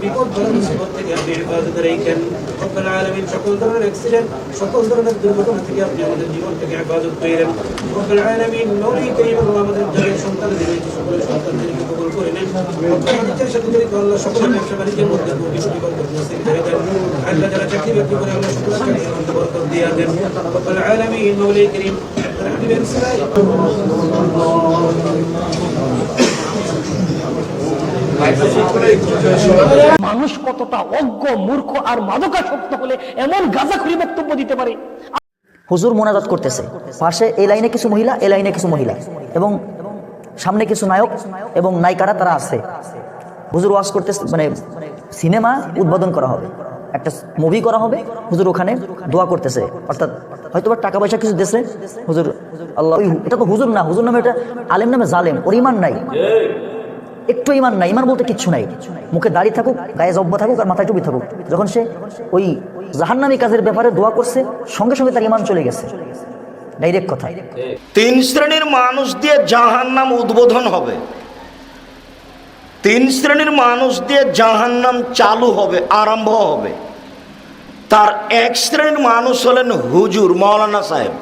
বিপদ সকল ধরনের সাথে জড়িত আল্লাহ সকল ব্যবসা বাণিজ্যের মধ্যে কোটি কোটি বরকত নসিব করে দেন আল্লাহ যারা চাকরি করে আল্লাহ সকল চাকরির বরকত দিয়ে দেন রব্বুল আলামিন করিম মানুষ কতটা অজ্ঞ, মূর্খ আর মাদকাসক্ত হলে এমন গাঁজাখুরি বক্তব্য দিতে পারে? হুজুর মোনাজাত করতেছে। পাশে এই লাইনে কিছু মহিলা, এই লাইনে কিছু মহিলা এবং সামনে কিছু নায়ক এবং নায়িকারা তারা আছে। হুজুর ওয়াজ করতেছে মানে সিনেমা উদ্বোধন করা হবে। একটা মুভি করা হবে। হুজুর ওখানে দোয়া করতেছে, অর্থাৎ হয়তো বা টাকা পয়সা কিছু দেশে হুজুর, আল্লাহ এটা তো হুজুর না, হুজুর নামে এটা আলেম নামে জালেম, ওর ইমান নাই। একটু ইমান নাই, ইমান বলতে কিচ্ছু নাই। মুখে দাঁড়িয়ে থাকুক, গায়ে জব্বা থাকুক আর মাথায় টুপি থাকুক। যখন সে ওই জাহান্নামী কাজের ব্যাপারে দোয়া করছে, সঙ্গে সঙ্গে তার ইমান চলে গেছে। ডাইরেক্ট কথা। তিন শ্রেণির মানুষ দিয়ে জাহান্নাম উদ্বোধন হবে। তিন শ্রেণির মানুষ দিয়ে জাহান্নাম চালু হবে, আরম্ভ হবে। তার এক শ্রেণির মানুষ হলেন হুজুর মৌলানা সাহেব।